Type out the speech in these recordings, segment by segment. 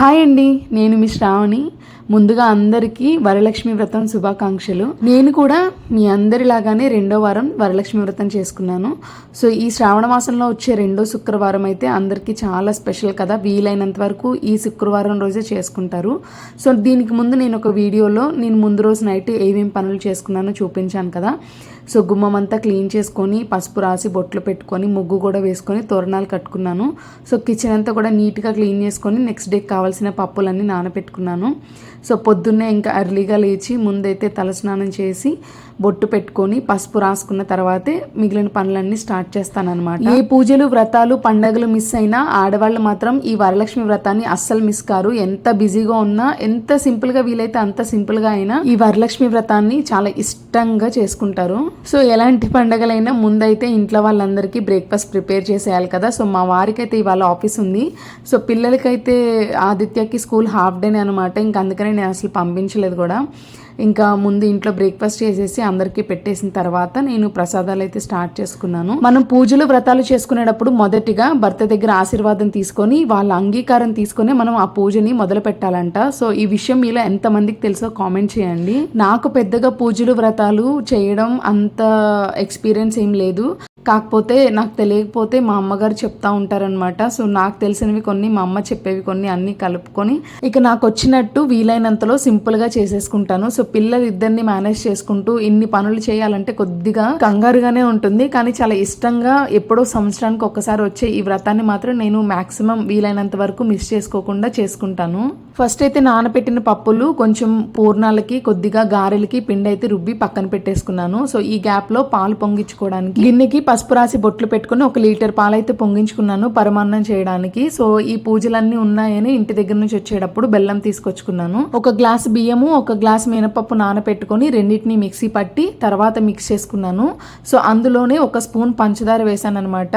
Hi అండి నేను మీ శ్రావణి. ముందుగా అందరికీ వరలక్ష్మి వ్రతం శుభాకాంక్షలు. నేను కూడా మీ అందరిలాగానే రెండో వారం వరలక్ష్మి వ్రతం చేసుకున్నాను. సో ఈ శ్రావణ మాసంలో వచ్చే రెండో శుక్రవారం అయితే అందరికీ చాలా స్పెషల్ కదా. వీలైనంత వరకు ఈ శుక్రవారం రోజే చేసుకుంటారు. సో దీనికి ముందు నేను ఒక వీడియోలో నేను ముందు రోజు నైట్ ఏమేమి పనులు చేసుకున్నానో చూపించాను కదా. సో గుమ్మం అంతా క్లీన్ చేసుకొని పసుపు రాసి బొట్లు పెట్టుకొని ముగ్గు కూడా వేసుకొని తోరణాలు కట్టుకున్నాను. సో కిచెన్ అంతా కూడా నీట్గా క్లీన్ చేసుకొని నెక్స్ట్ డేకి కావాల్సిన పప్పులన్నీ నానబెట్టుకున్నాను. సో పొద్దున్నే ఇంకా అర్లీగా లేచి ముందైతే తలస్నానం చేసి బొట్టు పెట్టుకొని పసుపు రాసుకున్న తర్వాతే మిగిలిన పనులన్నీ స్టార్ట్ చేస్తానన్నమాట. ఏ పూజలు వ్రతాలు పండగలు మిస్ అయినా ఆడవాళ్ళు మాత్రం ఈ వరలక్ష్మి వ్రతాన్ని అస్సలు మిస్ కారు. ఎంత బిజీగా ఉన్నా ఎంత సింపుల్గా వీలైతే అంత సింపుల్గా అయినా ఈ వరలక్ష్మి వ్రతాన్ని చాలా ఇష్టంగా చేసుకుంటారు. సో ఎలాంటి పండగలైనా ముందైతే ఇంట్లో వాళ్ళందరికీ బ్రేక్ఫాస్ట్ ప్రిపేర్ చేసేయాలి కదా. సో మా వారికి అయితే ఇవాళ ఆఫీస్ ఉంది. సో పిల్లలకైతే ఆదిత్యకి స్కూల్ హాఫ్ డేనే అనమాట ఇంక అందుకనే నేను అసలు పంపించలేదు కూడా. ఇంకా ముందు ఇంట్లో బ్రేక్ఫాస్ట్ చేసేసి అందరికీ పెట్టేసిన తర్వాత నేను ప్రసాదాలు అయితే స్టార్ట్ చేసుకున్నాను. మనం పూజలు వ్రతాలు చేసుకునేటప్పుడు మొదటిగా భర్త దగ్గర ఆశీర్వాదం తీసుకొని వాళ్ళ అంగీకారం తీసుకొని మనం ఆ పూజని మొదలు పెట్టాలంట. సో ఈ విషయం మీలో ఎంతమందికి తెలుసో కామెంట్ చేయండి. నాకు పెద్దగా పూజలు వ్రతాలు చేయడం అంత ఎక్స్పీరియన్స్ ఏం లేదు. కాకపోతే నాకు తెలియకపోతే మా అమ్మగారు చెప్తా ఉంటారనమాట సో నాకు తెలిసినవి కొన్ని మా అమ్మ చెప్పేవి కొన్ని అన్నీ కలుపుకొని ఇక నాకు వచ్చినట్టు వీలైనంతలో సింపుల్గా చేసేసుకుంటాను. సో పిల్లలు ఇద్దరిని మేనేజ్ చేసుకుంటూ ఇన్ని పనులు చేయాలంటే కొద్దిగా కంగారుగానే ఉంటుంది. కానీ చాలా ఇష్టంగా ఎప్పుడో సంవత్సరానికి ఒక్కసారి వచ్చే ఈ వ్రతాన్ని మాత్రం నేను మాక్సిమం వీలైనంత వరకు మిస్ చేసుకోకుండా చేసుకుంటాను. ఫస్ట్ అయితే నానబెట్టిన పప్పులు కొంచెం పూర్ణాలకి కొద్దిగా గారెలకి పిండి అయితే రుబ్బి పక్కన పెట్టేసుకున్నాను. సో ఈ గ్యాప్లో పాలు పొంగించుకోవడానికి గిన్నెకి పసుపు రాసి బొట్లు పెట్టుకుని ఒక లీటర్ పాలైతే పొంగించుకున్నాను పరమాన్నం చేయడానికి. సో ఈ పూజలన్నీ ఉన్నాయని ఇంటి దగ్గర నుంచి వచ్చేటప్పుడు బెల్లం తీసుకొచ్చుకున్నాను. ఒక గ్లాస్ బియ్యము ఒక గ్లాస్ మినపప్పు నానబెట్టుకొని రెండింటిని మిక్సీ పట్టి తర్వాత మిక్స్ చేసుకున్నాను. సో అందులోనే ఒక స్పూన్ పంచదార వేసాను అనమాట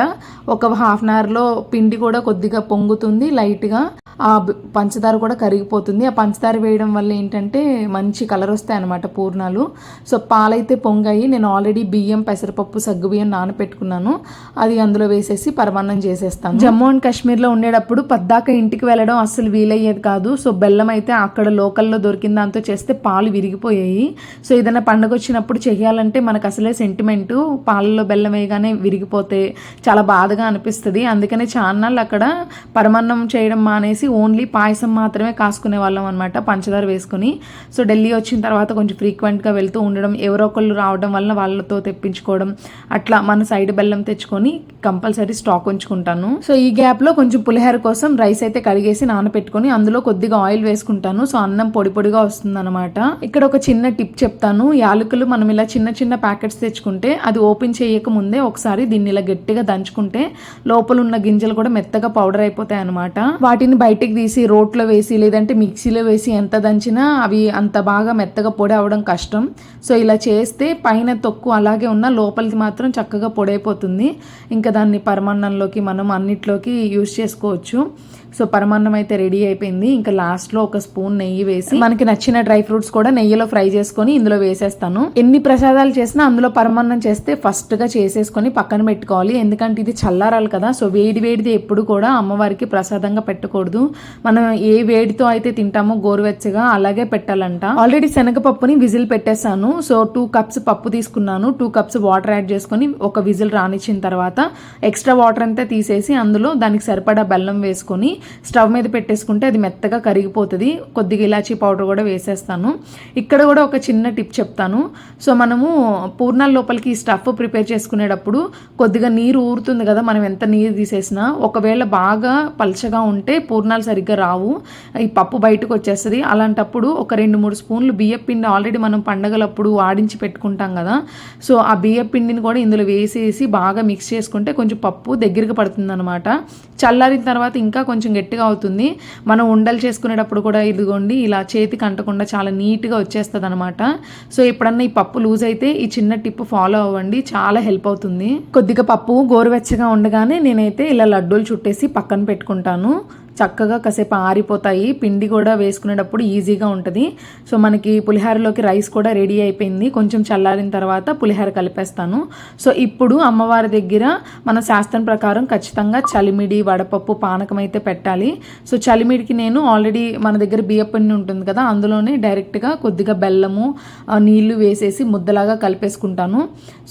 ఒక హాఫ్ అన్ అవర్లో పిండి కూడా కొద్దిగా పొంగుతుంది లైట్గా. ఆ పంచదార కూడా కరిగిపోతుంది. ఆ పంచదార వేయడం వల్ల ఏంటంటే మంచి కలర్ వస్తాయి అనమాట పూర్ణాలు. సో పాలైతే పొంగాయి. నేను ఆల్రెడీ బియ్యం పెసరపప్పు సగ్గు బియ్యం నానపెట్టుకున్నాను. అది అందులో వేసేసి పరమాన్నం చేసేస్తాను. జమ్మూ అండ్ కాశ్మీర్లో ఉండేటప్పుడు పద్దాక ఇంటికి వెళ్ళడం అస్సలు వీలయ్యేది కాదు. సో బెల్లం అయితే అక్కడ లోకల్లో దొరికిన దాంతో చేస్తే పాలు విరిగిపోయాయి. సో ఏదైనా పండుగ వచ్చినప్పుడు చేయాలంటే మనకు అసలే సెంటిమెంటు పాలలో బెల్లం వేయగానే విరిగిపోతే చాలా బాధగా అనిపిస్తుంది. అందుకనే చాన్నాళ్ళు అక్కడ పరమాన్నం చేయడం మానేసి ఓన్లీ పాయసం మాత్రమే కాసుకునే వాళ్ళం అనమాట పంచదార వేసుకుని. సో ఢిల్లీ వచ్చిన తర్వాత కొంచెం ఫ్రీక్వెంట్గా వెళ్తూ ఉండడం ఎవరో ఒకళ్ళు రావడం వల్ల వాళ్ళతో తెప్పించుకోవడం అట్లా మన సైడ్ బెల్లం తెచ్చుకొని కంపల్సరీ స్టాక్ ఉంచుకుంటాను. సో ఈ గ్యాప్లో కొంచెం పులిహోర కోసం రైస్ అయితే కడిగేసి నానబెట్టుకొని అందులో కొద్దిగా ఆయిల్ వేసుకుంటాను. సో అన్నం పొడి పొడిగా వస్తుందన్నమాట. ఇక్కడ ఒక చిన్న టిప్ చెప్తాను. యాలకులు మనం ఇలా చిన్న చిన్న ప్యాకెట్స్ తెచ్చుకుంటే అది ఓపెన్ చేయక ముందే ఒకసారి దీన్ని ఇలా గట్టిగా దంచుకుంటే లోపల ఉన్న గింజలు కూడా మెత్తగా పౌడర్ అయిపోతాయి అనమాట వాటిని బయటికి తీసి రోట్లో వేసి లేదంటే మిక్సీలో వేసి ఎంత దంచినా అవి అంత బాగా మెత్తగా పొడి అవడం కష్టం. సో ఇలా చేస్తే పైన తొక్కు అలాగే ఉన్న లోపలిది మాత్రం చక్కగా పొడైపోతుంది. ఇంకా దాన్ని పరమాన్నంలోకి మనం అన్నిట్లోకి యూజ్ చేసుకోవచ్చు. సో పరమాన్నం అయితే రెడీ అయిపోయింది. ఇంకా లాస్ట్లో ఒక స్పూన్ నెయ్యి వేసి మనకి నచ్చిన డ్రై ఫ్రూట్స్ కూడా నెయ్యిలో ఫ్రై చేసుకొని ఇందులో వేసేస్తాను. ఎన్ని ప్రసాదాలు చేసినా అందులో పరమాన్నం చేస్తే ఫస్ట్గా చేసేసుకొని పక్కన పెట్టుకోవాలి. ఎందుకంటే ఇది చల్లారాలి కదా. సో వేడి వేడిది ఎప్పుడు కూడా అమ్మవారికి ప్రసాదంగా పెట్టకూడదు. మనం ఏ వేడితో అయితే తింటామో గోరువెచ్చగా అలాగే పెట్టాలంట. ఆల్రెడీ శనగపప్పుని విజిల్ పెట్టేశాను. సో టూ కప్స్ పప్పు తీసుకున్నాను. టూ కప్స్ వాటర్ యాడ్ చేసుకొని ఒక విజిల్ రానిచ్చిన తర్వాత ఎక్స్ట్రా వాటర్ అంతా తీసేసి అందులో దానికి సరిపడా బెల్లం వేసుకొని స్టవ్ మీద పెట్టేసుకుంటే అది మెత్తగా కరిగిపోతుంది. కొద్దిగా ఇలాచీ పౌడర్ కూడా వేసేస్తాను. ఇక్కడ కూడా ఒక చిన్న టిప్ చెప్తాను. సో మనము పూర్ణాల లోపలికి ఈ స్టఫ్ ప్రిపేర్ చేసుకునేటప్పుడు కొద్దిగా నీరు ఊరుతుంది కదా మనం ఎంత నీరు తీసేసినా. ఒకవేళ బాగా పలచగా ఉంటే పూర్ణాలు సరిగ్గా రావు. ఈ పప్పు బయటకు వచ్చేస్తుంది. అలాంటప్పుడు ఒక రెండు మూడు స్పూన్లు బియ్యం పిండి ఆల్రెడీ మనం పండగలప్పుడు ఆడించి పెట్టుకుంటాం కదా. సో ఆ బియ్యం పిండిని కూడా ఇందులో వేసేసి బాగా మిక్స్ చేసుకుంటే కొంచెం పప్పు దగ్గరికి పడుతుంది అనమాట చల్లారిన తర్వాత ఇంకా కొంచెం గట్టిగా అవుతుంది. మనం ఉండలు చేసుకునేటప్పుడు కూడా ఇదిగోండి ఇలా చేతికి అంటకుండా చాలా నీట్గా వచ్చేస్తుంది అనమాట సో ఎప్పుడన్నా ఈ పప్పు లూజ్ అయితే ఈ చిన్న టిప్ ఫాలో అవ్వండి. చాలా హెల్ప్ అవుతుంది. కొద్దిగా పప్పు గోరువెచ్చగా ఉండగానే నేనైతే ఇలా లడ్డూలు చుట్టేసి పక్కన పెట్టుకుంటాను. చక్కగా కాసేపు ఆరిపోతాయి. పిండి కూడా వేసుకునేటప్పుడు ఈజీగా ఉంటుంది. సో మనకి పులిహోరలోకి రైస్ కూడా రెడీ అయిపోయింది. కొంచెం చల్లారిన తర్వాత పులిహోర కలిపేస్తాను. సో ఇప్పుడు అమ్మవారి దగ్గర మన శాస్త్రం ప్రకారం ఖచ్చితంగా చలిమిడి వడపప్పు పానకం అయితే పెట్టాలి. సో చలిమిడికి నేను ఆల్రెడీ మన దగ్గర బియ్యపిండి ఉంటుంది కదా అందులోనే డైరెక్ట్గా కొద్దిగా బెల్లము నీళ్ళు వేసేసి ముద్దలాగా కలిపేసుకుంటాను.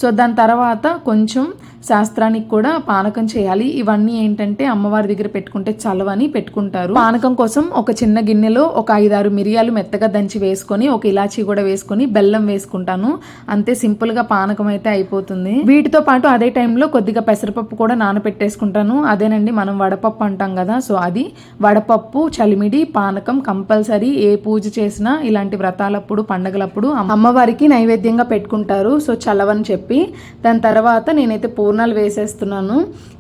సో దాని తర్వాత కొంచెం శాస్త్రానికి కూడా పానకం చేయాలి. ఇవన్నీ ఏంటంటే అమ్మవారి దగ్గర పెట్టుకుంటే చలవని పెట్టుకుంటారు. పానకం కోసం ఒక చిన్న గిన్నెలో ఒక ఐదారు మిరియాలు మెత్తగా దంచి వేసుకొని ఒక ఇలాచీ కూడా వేసుకొని బెల్లం వేసుకుంటాను. అంతే సింపుల్గా పానకం అయితే అయిపోతుంది. వీటితో పాటు అదే టైంలో కొద్దిగా పెసరపప్పు కూడా నానబెట్టేసుకుంటాను అదేనండి మనం వడపప్పు అంటాం కదా సో అది. వడపప్పు చలిమిడి పానకం కంపల్సరీ ఏ పూజ చేసినా ఇలాంటి వ్రతాలప్పుడు పండగలప్పుడు అమ్మవారికి నైవేద్యంగా పెట్టుకుంటారు. సో చలవని చెప్పి దాని తర్వాత నేనైతే పూర్ణాలు వేసేస్తున్నాను.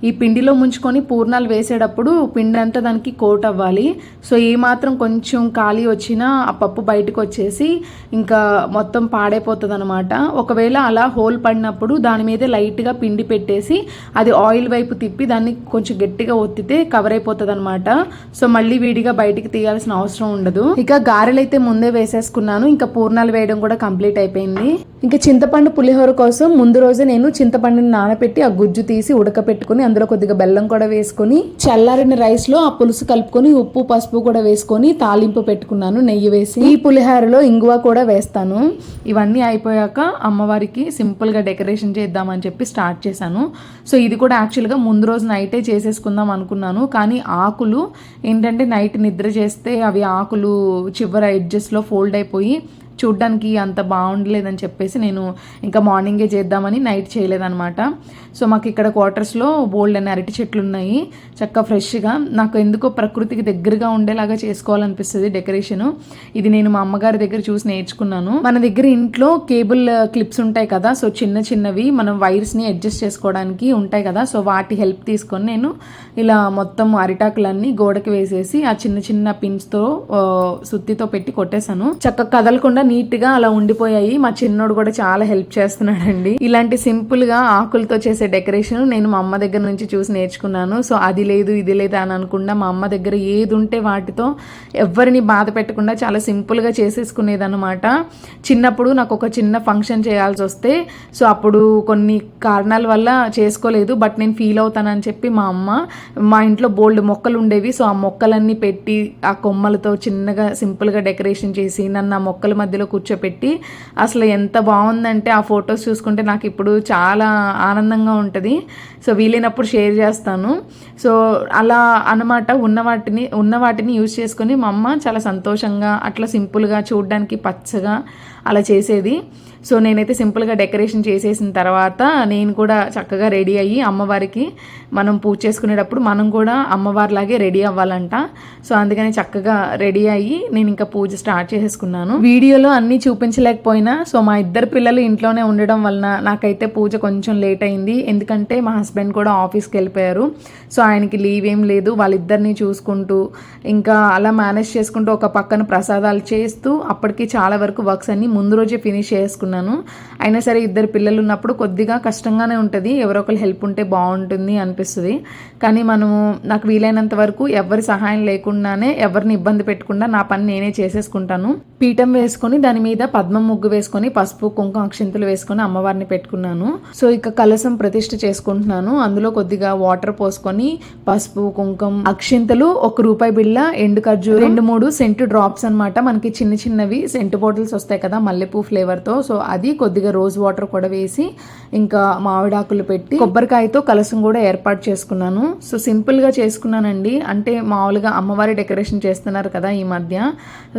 ఈ పిండిలో ముంచుకొని పూర్ణాలు వేసేటప్పుడు పిండి అంతా దానికి కోట్ అవ్వాలి. సో ఏ మాత్రం కొంచెం ఖాళీ వచ్చినా ఆ పప్పు బయటకు వచ్చేసి ఇంకా మొత్తం పాడైపోతుంది అనమాట ఒకవేళ అలా హోల్ పడినప్పుడు దాని మీద లైట్గా పిండి పెట్టేసి అది ఆయిల్ వైపు తిప్పి దాన్ని కొంచెం గట్టిగా ఒత్తితే కవర్ అయిపోతుంది అనమాట సో మళ్ళీ విడిగా బయటికి తీయాల్సిన అవసరం ఉండదు. ఇక గారెలు అయితే ముందే వేసేసుకున్నాను. ఇంకా పూర్ణాలు వేయడం కూడా కంప్లీట్ అయిపోయింది. ఇంకా చింతపండు పులిహోర కోసం ముందు రోజే నేను చింతపండుని నానబెట్టి ఆ గుజ్జు తీసి ఉడకపెట్టుకుని అందులో కొద్దిగా బెల్లం కూడా వేసుకొని చల్లారిన రైస్లో ఆ పులుసు కలుపుకొని ఉప్పు పసుపు కూడా వేసుకొని తాలింపు పెట్టుకున్నాను నెయ్యి వేసి. ఈ పులిహోరలో ఇంగువ కూడా వేస్తాను. ఇవన్నీ అయిపోయాక అమ్మవారికి సింపుల్గా డెకరేషన్ చేద్దామని చెప్పి స్టార్ట్ చేశాను. సో ఇది కూడా యాక్చువల్గా ముందు రోజు నైటే చేసేసుకుందాం అనుకున్నాను. కానీ ఆకులు ఏంటంటే నైట్ నిద్ర చేస్తే అవి ఆకులు చివరి ఎడ్జెస్లో ఫోల్డ్ అయిపోయి చూడ్డానికి అంత బాగుండలేదని చెప్పేసి నేను ఇంకా మార్నింగే చేద్దామని నైట్ చేయలేదనమాట సో మాకు ఇక్కడ క్వార్టర్స్లో బోల్డ్ అనే అరటి చెట్లు ఉన్నాయి చక్కగా ఫ్రెష్గా నాకు ఎందుకో ప్రకృతికి దగ్గరగా ఉండేలాగా చేసుకోవాలనిపిస్తుంది డెకరేషన్. ఇది నేను మా అమ్మగారి దగ్గర చూసి నేర్చుకున్నాను. మన దగ్గర ఇంట్లో కేబుల్ క్లిప్స్ ఉంటాయి కదా సో చిన్న చిన్నవి మనం వైర్స్ని అడ్జస్ట్ చేసుకోవడానికి ఉంటాయి కదా సో వాటి హెల్ప్ తీసుకొని నేను ఇలా మొత్తం అరిటాకులన్నీ గోడకి వేసేసి ఆ చిన్న చిన్న పిన్స్తో సుత్తితో పెట్టి కొట్టేశాను. చక్కగా కదలకుండా నీట్గా అలా ఉండిపోయాయి. మా చిన్నోడు కూడా చాలా హెల్ప్ చేస్తున్నాడండి. ఇలాంటి సింపుల్గా ఆకులతో చేసే డెకరేషన్ నేను మా అమ్మ దగ్గర నుంచి చూసి నేర్చుకున్నాను. సో అది లేదు ఇది లేదు అని అనుకుండా మా అమ్మ దగ్గర ఏది ఉంటే వాటితో ఎవరిని బాధ పెట్టకుండా చాలా సింపుల్గా చేసేసుకునేది అనమాట చిన్నప్పుడు నాకు ఒక చిన్న ఫంక్షన్ చేయాల్సి వస్తే సో అప్పుడు కొన్ని కారణాల వల్ల చేసుకోలేదు. బట్ నేను ఫీల్ అవుతానని చెప్పి మా అమ్మ మా ఇంట్లో బోల్డ్ మొక్కలు ఉండేవి. సో ఆ మొక్కలన్నీ పెట్టి ఆ కొమ్మలతో చిన్నగా సింపుల్గా డెకరేషన్ చేసి నన్ను ఆ మొక్కల మధ్యలో కూర్చోపెట్టి అసలు ఎంత బాగుందంటే ఆ ఫొటోస్ చూసుకుంటే నాకు ఇప్పుడు చాలా ఆనందంగా ఉంటుంది. సో వీలైనప్పుడు షేర్ చేస్తాను. సో అలా అన్నమాట ఉన్న వాటిని ఉన్న వాటిని యూజ్ చేసుకొని మా అమ్మ చాలా సంతోషంగా అట్లా సింపుల్గా చూడడానికి పచ్చగా అలా చేసేది. సో నేనైతే సింపుల్గా డెకరేషన్ చేసేసిన తర్వాత నేను కూడా చక్కగా రెడీ అయ్యి అమ్మవారికి మనం పూజ చేసుకునేటప్పుడు మనం కూడా అమ్మవారిలాగే రెడీ అవ్వాలంట. సో అందుకని చక్కగా రెడీ అయ్యి నేను ఇంకా పూజ స్టార్ట్ చేసేసుకున్నాను. వీడియోలో అన్నీ చూపించలేకపోయినా సో మా ఇద్దరు పిల్లలు ఇంట్లోనే ఉండడం వలన నాకైతే పూజ కొంచెం లేట్ అయింది. ఎందుకంటే మా హస్బెండ్ కూడా ఆఫీస్కి వెళ్ళిపోయారు. సో ఆయనకి లీవ్ ఏం లేదు. వాళ్ళిద్దరిని చూసుకుంటూ ఇంకా అలా మేనేజ్ చేసుకుంటూ ఒక పక్కన ప్రసాదాలు చేస్తూ అప్పటికి చాలా వరకు వర్క్స్ అన్ని ముందు రోజే ఫినిష్ చేసుకున్నాను. అయినా సరే ఇద్దరు పిల్లలు ఉన్నప్పుడు కొద్దిగా కష్టంగానే ఉంటుంది. ఎవరో హెల్ప్ ఉంటే బాగుంటుంది అనిపిస్తుంది. కానీ మనము నాకు వీలైనంత వరకు ఎవరి సహాయం లేకుండానే ఎవరిని ఇబ్బంది పెట్టకుండా నా పని నేనే చేసేసుకుంటాను. పీఠం వేసుకొని దాని మీద పద్మం ముగ్గు వేసుకొని పసుపు కుంకుమ అక్షింతలు వేసుకొని అమ్మవారిని పెట్టుకున్నాను. సో ఇక కలసం ప్రతిష్ఠ చేసుకుంటున్నాను. అందులో కొద్దిగా వాటర్ పోసుకొని పసుపు కుంకుమ అక్షింతలు ఒక రూపాయి బిళ్ళ ఎండు ఖర్జూరం రెండు మూడు సెంటు డ్రాప్స్ అన్నమాట. మనకి చిన్న చిన్నవి సెంటు బాటిల్స్ వస్తాయి కదా మల్లెపూ ఫ్లేవర్తో సో అది కొద్దిగా రోజ్ వాటర్ కూడా వేసి ఇంకా మామిడాకులు పెట్టి కొబ్బరికాయతో కలసం కూడా ఏర్పాటు చేసుకున్నాను. సో సింపుల్గా చేసుకున్నానండి. అంటే మామూలుగా అమ్మవారి డెకరేషన్ చేస్తున్నారు కదా ఈ మధ్య.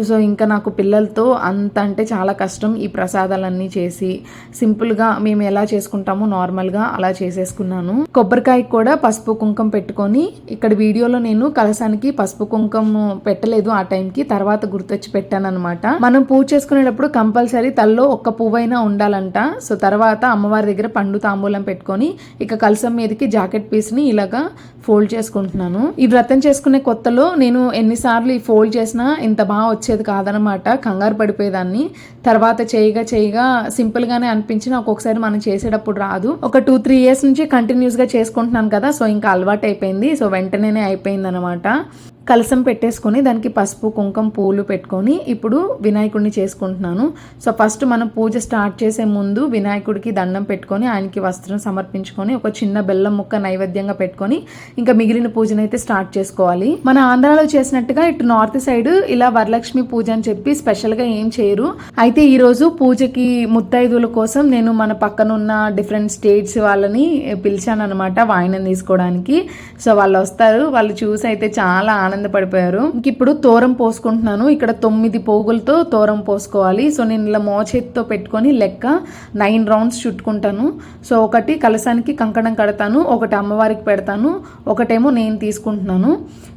సో ఇంకా నాకు పిల్లలతో అంత అంటే చాలా కష్టం ఈ ప్రసాదాలన్నీ చేసి. సింపుల్గా మేము ఎలా చేసుకుంటామో నార్మల్గా అలా చేసేసుకున్నాను. కొబ్బరికాయకు కూడా పసుపు కుంకుమ పెట్టుకొని ఇక్కడ వీడియోలో నేను కలసానికి పసుపు కుంకుమ పెట్టలేదు ఆ టైంకి తర్వాత గుర్తొచ్చి పెట్టాను అనమాట మనం పూజ చేసుకునేటప్పుడు కంపల్సరీ కంపల్సరీ తల్లో ఒక్క పువ్వైనా ఉండాలంట. సో తర్వాత అమ్మవారి దగ్గర పండు తాంబూలం పెట్టుకొని ఇక కలసం మీదకి జాకెట్ పీస్ని ఇలాగా ఫోల్డ్ చేసుకుంటున్నాను. ఈ వ్రతం చేసుకునే కొత్తలో నేను ఎన్నిసార్లు ఈ ఫోల్డ్ చేసినా ఇంత బాగా వచ్చేది కాదనమాట కంగారు పడిపోయేదాన్ని. తర్వాత చేయగా చేయగా సింపుల్గానే అనిపించిన ఒక్కొక్కసారి మనం చేసేటప్పుడు రాదు. ఒక టూ త్రీ ఇయర్స్ నుంచి కంటిన్యూస్గా చేసుకుంటున్నాను కదా సో ఇంకా అలవాటు అయిపోయింది సో వెంటనే అయిపోయింది అనమాట కలసం పెట్టేసుకొని దానికి పసుపు కుంకుమ పూలు పెట్టుకొని ఇప్పుడు వినాయకుడిని చేసుకుంటున్నాను. సో ఫస్ట్ మనం పూజ స్టార్ట్ చేసే ముందు వినాయకుడికి దండం పెట్టుకొని ఆయనకి వస్త్రం సమర్పించుకొని ఒక చిన్న బెల్లం ముక్క నైవేద్యంగా పెట్టుకొని ఇంకా మిగిలిన పూజను అయితే స్టార్ట్ చేసుకోవాలి. మన ఆంధ్రాలో చేసినట్టుగా ఇటు నార్త్ సైడ్ ఇలా వరలక్ష్మి పూజ అని చెప్పి స్పెషల్గా ఏం చేయరు. అయితే ఈరోజు పూజకి ముత్తైదుల కోసం నేను మన పక్కన ఉన్న డిఫరెంట్ స్టేట్స్ వాళ్ళని పిలిచాను అనమాట వాయినం తీసుకోవడానికి. సో వాళ్ళు వస్తారు. వాళ్ళు చూసి అయితే చాలా ఆనందపడిపోయారు. ఇంక ఇప్పుడు తోరం పోసుకుంటున్నాను. ఇక్కడ తొమ్మిది పోగులతో తోరం పోసుకోవాలి. సో నేను ఇలా మోచేతితో పెట్టుకొని లెక్క నైన్ రౌండ్స్ చుట్టుకుంటాను. సో ఒకటి కలసానికి కంకణం కడతాను. ఒకటి అమ్మవారికి పెడతాను. ఒకటేమో నేను తీసుకుంటున్నాను.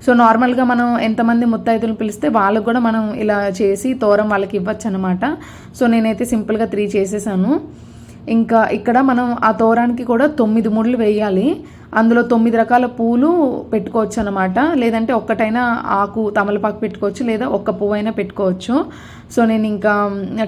సో నార్మల్గా మనం ఎంతమంది ముత్తైదులు పిలిస్తే వాళ్ళకు కూడా మనం ఇలా చేసి తోరం వాళ్ళకి ఇవ్వచ్చు అనమాట సో నేనైతే సింపుల్గా త్రీ చేసేసాను. ఇంకా ఇక్కడ మనం ఆ తోరానికి కూడా తొమ్మిది ముళ్ళు వేయాలి. అందులో తొమ్మిది రకాల పూలు పెట్టుకోవచ్చు అనమాట లేదంటే ఒక్కటైనా ఆకు తమలపాకు పెట్టుకోవచ్చు లేదా ఒక్క పువ్వు అయినా పెట్టుకోవచ్చు. సో నేను ఇంకా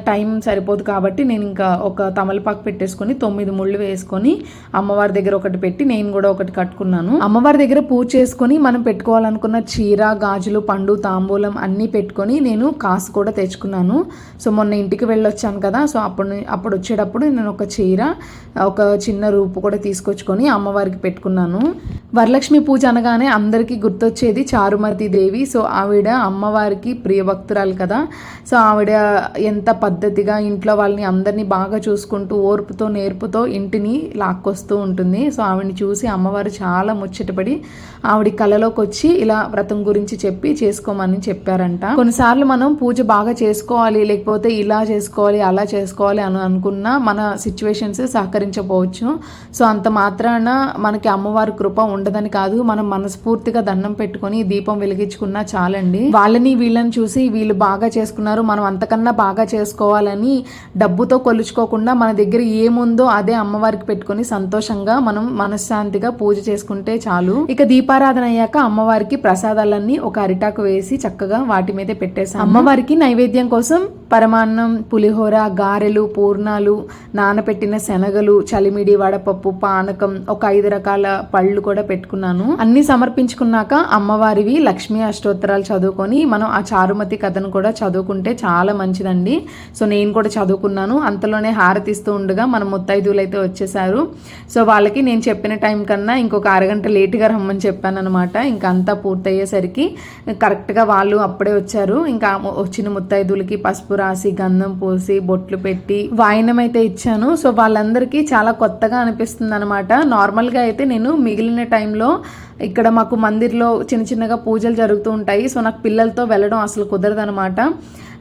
టైం సరిపోదు కాబట్టి నేను ఇంకా ఒక తమలపాకు పెట్టేసుకొని తొమ్మిది ముళ్ళు వేసుకొని అమ్మవారి దగ్గర ఒకటి పెట్టి నేను కూడా ఒకటి కట్టుకున్నాను. అమ్మవారి దగ్గర పూజ చేసుకొని మనం పెట్టుకోవాలనుకున్న చీర గాజులు పండు తాంబూలం అన్నీ పెట్టుకొని నేను కాసు కూడా తెచ్చుకున్నాను. సో మొన్న ఇంటికి వెళ్ళొచ్చాను కదా సో అప్పుడు అప్పుడు వచ్చేటప్పుడు నేను ఒక చీర ఒక చిన్న రూపు కూడా తీసుకొచ్చుకొని అమ్మవారికి పెట్టుకున్నాను. వరలక్ష్మి పూజ అనగానే అందరికీ గుర్తొచ్చేది చారుమతి దేవి. సో ఆవిడ అమ్మవారికి ప్రియభక్తురాలు కదా. సో ఆవిడ ఎంత పద్ధతిగా ఇంట్లో వాళ్ళని అందరినీ బాగా చూసుకుంటూ ఓర్పుతో నేర్పుతో ఇంటిని లాక్కొస్తూ ఉంటుంది. సో ఆవిడని చూసి అమ్మవారు చాలా ముచ్చటపడి ఆవిడ కళలోకి వచ్చి ఇలా వ్రతం గురించి చెప్పి చేసుకోమని చెప్పారంట. కొన్నిసార్లు మనం పూజ బాగా చేసుకోవాలి లేకపోతే ఇలా చేసుకోవాలి అలా చేసుకోవాలి అని అనుకున్న మన సిచ్యువేషన్స్ సహకరించకపోవచ్చు. సో అంత మాత్రాన మనకి అమ్మవారి కృప ఉండదని కాదు మనం మనస్ఫూర్తిగా దండం పెట్టుకొని దీపం వెలిగించుకున్నా చాలండి. వాళ్ళని వీళ్ళని చూసి వీళ్ళు బాగా చేసుకున్నారు మనం అంతకన్నా బాగా చేసుకోవాలని డబ్బుతో కొలుచుకోకుండా మన దగ్గర ఏముందో అదే అమ్మవారికి పెట్టుకొని సంతోషంగా మనం మనశ్శాంతిగా పూజ చేసుకుంటే చాలు. ఇక దీపారాధన అయ్యాక అమ్మవారికి ప్రసాదాలన్నీ ఒక అరిటాకు వేసి చక్కగా వాటి మీద పెట్టేసాం అమ్మవారికి నైవేద్యం కోసం పరమాన్నం పులిహోర గారెలు పూర్ణాలు నానపెట్టిన శనగలు చలిమిడి వడపప్పు పానకం ఒక ఐదు రకాల పళ్ళు కూడా పెట్టుకున్నాను. అన్ని సమర్పించుకున్నాక అమ్మవారివి లక్ష్మీ అష్టోత్తరాలు చదువుకొని మనం ఆ చారుమతి కథను కూడా చదువుకుంటే చాలా మంచిదండి. సో నేను కూడా చదువుకున్నాను. అంతలోనే హారతిస్తూ ఉండగా మన ముత్తైదువులు అయితే వచ్చేసారు సో వాళ్ళకి నేను చెప్పిన టైం కన్నా ఇంకొక అరగంట లేటుగా రమ్మని చెప్పాను అనమాట ఇంకా అంతా పూర్తయ్యేసరికి కరెక్ట్గా వాళ్ళు అప్పుడే వచ్చారు. ఇంకా వచ్చిన ముత్తైదువులకి పసుపు రాసి గంధం పోసి బొట్లు పెట్టి వాయినం అయితే ఇచ్చాను. సో వాళ్ళందరికీ చాలా కొత్తగా అనిపిస్తుంది అనమాట నార్మల్గా అయితే నేను మిగిలిన టైంలో ఇక్కడ మాకు మందిర్లో చిన్న చిన్నగా పూజలు జరుగుతూ ఉంటాయి. సో నాకు పిల్లలతో వెళ్ళడం అసలు కుదరదనమాట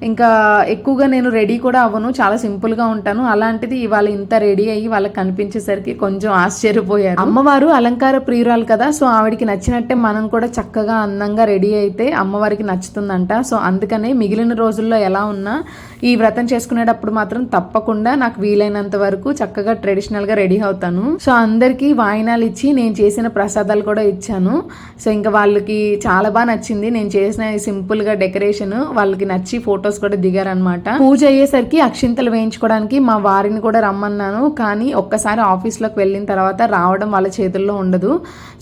ఇంకా ఎక్కువగా నేను రెడీ కూడా అవ్వను. చాలా సింపుల్గా ఉంటాను. అలాంటిది ఇవాళ ఇంత రెడీ అయ్యి వాళ్ళకి కనిపించేసరికి కొంచెం ఆశ్చర్యపోయారు. అమ్మవారు అలంకార ప్రియురాలు కదా సో ఆవిడకి నచ్చినట్టే మనం కూడా చక్కగా అందంగా రెడీ అయితే అమ్మవారికి నచ్చుతుందంట. సో అందుకనే మిగిలిన రోజుల్లో ఎలా ఉన్నా ఈ వ్రతం చేసుకునేటప్పుడు మాత్రం తప్పకుండా నాకు వీలైనంత వరకు చక్కగా ట్రెడిషనల్గా రెడీ అవుతాను. సో అందరికీ వాయినాలు ఇచ్చి నేను చేసిన ప్రసాదాలు కూడా ఇచ్చాను. సో ఇంకా వాళ్ళకి చాలా బాగా నచ్చింది. నేను చేసిన సింపుల్గా డెకరేషన్ వాళ్ళకి నచ్చి ఫొటోస్ కూడా దిగారనమాట పూజ అయ్యేసరికి అక్షింతలు వేయించుకోవడానికి మా వారిని కూడా రమ్మన్నాను. కానీ ఒక్కసారి ఆఫీస్లోకి వెళ్ళిన తర్వాత రావడం వాళ్ళ చేతుల్లో ఉండదు.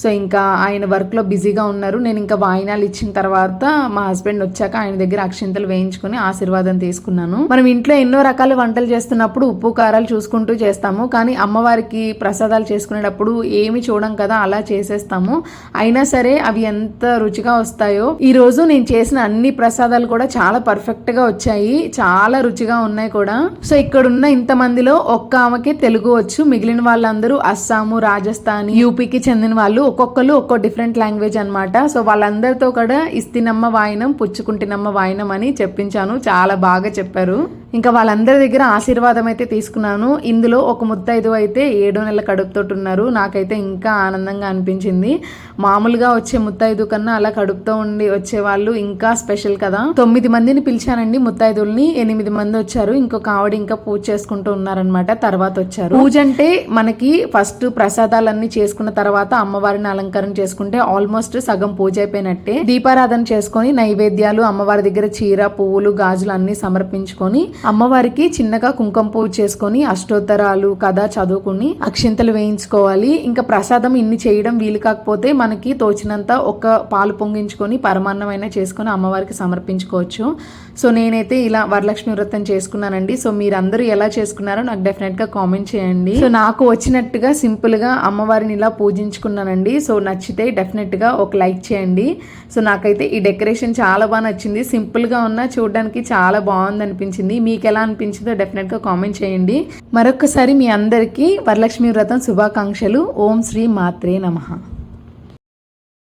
సో ఇంకా ఆయన వర్క్లో బిజీగా ఉన్నారు. నేను ఇంకా వాయినాలు ఇచ్చిన తర్వాత మా హస్బెండ్ వచ్చాక ఆయన దగ్గర అక్షింతలు వేయించుకుని ఆశీర్వాదం తీసుకున్నాను. మనం ఇంట్లో ఎన్నో రకాల వంటలు చేస్తున్నప్పుడు ఉప్పు కారాలు చూసుకుంటూ చేస్తాము. కానీ అమ్మవారికి ప్రసాదాలు చేసుకునేటప్పుడు ఏమి చూడం కదా అలా చేసేస్తాము. అయినా సరే అవి ఎంత రుచిగా వస్తాయో. ఈ రోజు నేను చేసిన అన్ని ప్రసాదాలు కూడా చాలా పర్ఫెక్ట్గా వచ్చాయి. చాలా రుచిగా ఉన్నాయి కూడా. సో ఇక్కడున్న ఇంతమందిలో ఒక్క ఆమెకి తెలుగు వచ్చు. మిగిలిన వాళ్ళందరూ అస్సాము రాజస్థాన్ యూపీకి చెందిన వాళ్ళు. ఒక్కొక్కరు ఒక్కో డిఫరెంట్ లాంగ్వేజ్ అనమాట సో వాళ్ళందరితో కూడా ఇస్తినమ్మ వాయినం పుచ్చుకుంటినమ్మ వాయినం అని చెప్పించాను. చాలా బాగా చెప్పారు ఇంకా వాళ్ళందరి దగ్గర ఆశీర్వాదం అయితే తీసుకున్నాను. ఇందులో ఒక ముత్తైదు అయితే ఏడో నెలల కడుపుతోటి ఉన్నారు నాకైతే ఇంకా ఆనందంగా అనిపించింది. మామూలుగా వచ్చే ముత్తైదు కన్నా అలా కడుపుతో ఉండి వచ్చే వాళ్ళు ఇంకా స్పెషల్ కదా. తొమ్మిది మందిని పిలిచానండి ముత్తైదుల్ని ఎనిమిది మంది వచ్చారు. ఇంకొక ఆవిడ ఇంకా పూజ చేసుకుంటూ ఉన్నారనమాట తర్వాత వచ్చారు. పూజ అంటే మనకి ఫస్ట్ ప్రసాదాలన్నీ చేసుకున్న తర్వాత అమ్మవారిని అలంకరణ చేసుకుంటే ఆల్మోస్ట్ సగం పూజ అయిపోయినట్టే. దీపారాధన చేసుకొని నైవేద్యాలు అమ్మవారి దగ్గర చీర పువ్వులు గాజులు అన్ని సమర్పించుకొని అమ్మవారికి చిన్నగా కుంకుమ పూజ చేసుకొని అష్టోత్తరాలు కథ చదువుకుని అక్షింతలు వేయించుకోవాలి. ఇంకా ప్రసాదం ఇన్ని చేయడం వీలు కాకపోతే మనకి తోచినంత ఒక పాలు పొంగించుకొని పరమాన్నమైనా చేసుకొని అమ్మవారికి సమర్పించుకోవచ్చు. సో నేనైతే ఇలా వరలక్ష్మి వ్రతం చేసుకున్నానండి. సో మీరందరూ ఎలా చేసుకున్నారో నాకు డెఫినెట్గా కామెంట్ చేయండి. సో నాకు వచ్చినట్టుగా సింపుల్గా అమ్మవారిని ఇలా పూజించుకున్నానండి. సో నచ్చితే డెఫినెట్గా ఒక లైక్ చేయండి. సో నాకైతే ఈ డెకరేషన్ చాలా బాగా నచ్చింది. సింపుల్గా ఉన్న చూడడానికి చాలా బాగుంది అనిపించింది మీకు ఎలా అనిపించిందో డెఫినెట్గా కామెంట్ చేయండి. మరొకసారి మీ అందరికీ వరలక్ష్మి వ్రతం శుభాకాంక్షలు. ఓం శ్రీ మాత్రే నమః.